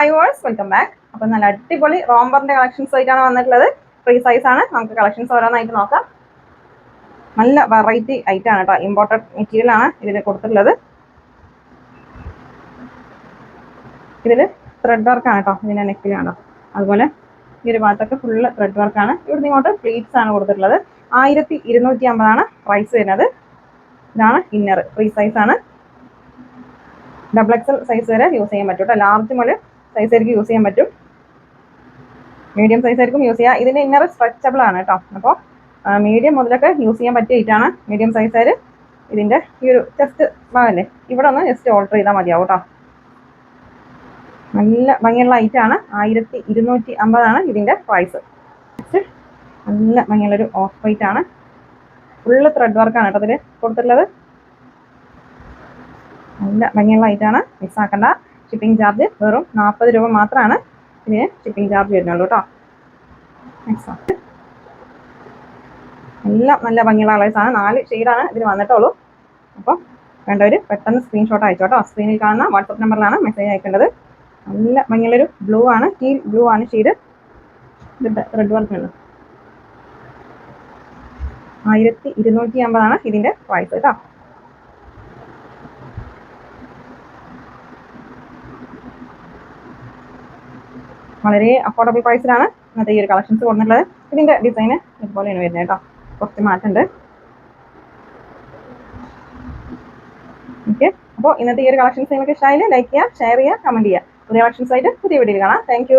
Hi verse welcome back അപ്പം നല്ല അടിപൊളി റോംബറിന്റെ കളക്ഷൻസ് ആയിട്ടാണ് വന്നിട്ടുള്ളത്. ഫ്രീ സൈസ് ആണ്. നമുക്ക് കളക്ഷൻസ് ഓരോന്നായിട്ട് നോക്കാം. നല്ല വെറൈറ്റി ഐറ്റം ആണ് കേട്ടോ ഇമ്പോർട്ടഡ് മെറ്റീരിയൽ ആണ് ഇതിൽ കൊടുത്തിട്ടുള്ളത്. ഇതിൽ ത്രെഡ് വർക്കാണ് കേട്ടോ ഇതിന്റെ നെക്കിലാണോ അതുപോലെ ഈ ഒരു ഭാഗത്തൊക്കെ ഫുള്ള് ത്രെഡ് വർക്കാണ് ഇവിടുന്ന് ഇങ്ങോട്ട് പ്ലീറ്റ്സ് ആണ് കൊടുത്തിട്ടുള്ളത്. ആയിരത്തി ഇരുന്നൂറ്റി അമ്പതാണ് പ്രൈസ് വരുന്നത്. ഇതാണ് ഇന്നർ ഫ്രീ സൈസ് ആണ്. ഡബിൾ എക്സൽ സൈസ് വരെ യൂസ് ചെയ്യാൻ പറ്റും കേട്ടോ ലാർജ് മുതൽ സൈസ് ആയിരിക്കും യൂസ് ചെയ്യാൻ പറ്റും. മീഡിയം സൈസ് ആയിരിക്കും യൂസ് ചെയ്യുക ഇതിന്റെ ഇന്നർ സ്ട്രെച്ചബിൾ ആണ് കേട്ടോ അപ്പോൾ മീഡിയം മുതലൊക്കെ യൂസ് ചെയ്യാൻ പറ്റിയ ഐറ്റാണ് മീഡിയം സൈസുകാർ ഇതിന്റെ ഈ ഒരു ചെസ്റ്റ് ഭാഗമല്ലേ ഇവിടെ ഒന്ന് ജസ്റ്റ് ഓൾട്ടർ ചെയ്താൽ മതിയാവും കേട്ടോ നല്ല ഭംഗിയുള്ള ഐറ്റാണ് ആയിരത്തി ഇരുന്നൂറ്റി അമ്പതാണ് ഇതിന്റെ പ്രൈസ് നല്ല ഭംഗിയുള്ളൊരു ഓഫ് വൈറ്റ് ആണ്. ഫുള്ള് ത്രെഡ് വർക്കാണ് കേട്ടോ അതിൽ കൊടുത്തിട്ടുള്ളത്. നല്ല ഭംഗിയുള്ള ഐറ്റാണ് മിസ് ആക്കണ്ട. ഷിപ്പിംഗ് ചാർജ് വെറും നാൽപ്പത് രൂപ മാത്രമാണ് ഇതിന് ഷിപ്പിംഗ് ചാർജ് വരുന്നുള്ളൂ കേട്ടോ എല്ലാം നല്ല ഭംഗിയുള്ള കളേഴ്സാണ് നാല് ഷെയ്ഡാണ് ഇതിന് വന്നിട്ടുള്ളൂ. അപ്പം വേണ്ടവർ പെട്ടെന്ന് സ്ക്രീൻഷോട്ട് അയച്ചോട്ടോ സ്ക്രീനിൽ കാണുന്ന വാട്സപ്പ് നമ്പറിലാണ് മെസ്സേജ് അയക്കേണ്ടത്. നല്ല ഭംഗിയുള്ളൊരു ബ്ലൂ ആണ്. ടീൽ ബ്ലൂ ആണ് ഷെയ്ഡ് റെഡ് വർക്ക് ആയിരത്തി ഇരുന്നൂറ്റി അമ്പതാണ് ഇതിന്റെ പ്രൈസ് കേട്ടോ വളരെ അഫോർഡബിൾ പ്രൈസിലാണ് ഇന്നത്തെ ഈ ഒരു കളക്ഷൻസ് കൊടുത്തിട്ടുള്ളത്. ഇതിന്റെ ഡിസൈന് ഇതുപോലെയാണ് വരുന്നത് കേട്ടോ. കുറച്ച് മാറ്റമുണ്ട്. ഓക്കെ അപ്പോൾ ഇന്നത്തെ ഈ ഒരു കളക്ഷൻസ് നിങ്ങൾക്ക് ഇഷ്ടമായാലും ലൈക്ക് ചെയ്യുക ഷെയർ ചെയ്യുക കമന്റ് ചെയ്യുക. പുതിയ കളക്ഷൻസ് ആയിട്ട് പുതിയ വീഡിയോയിൽ കാണാം. താങ്ക്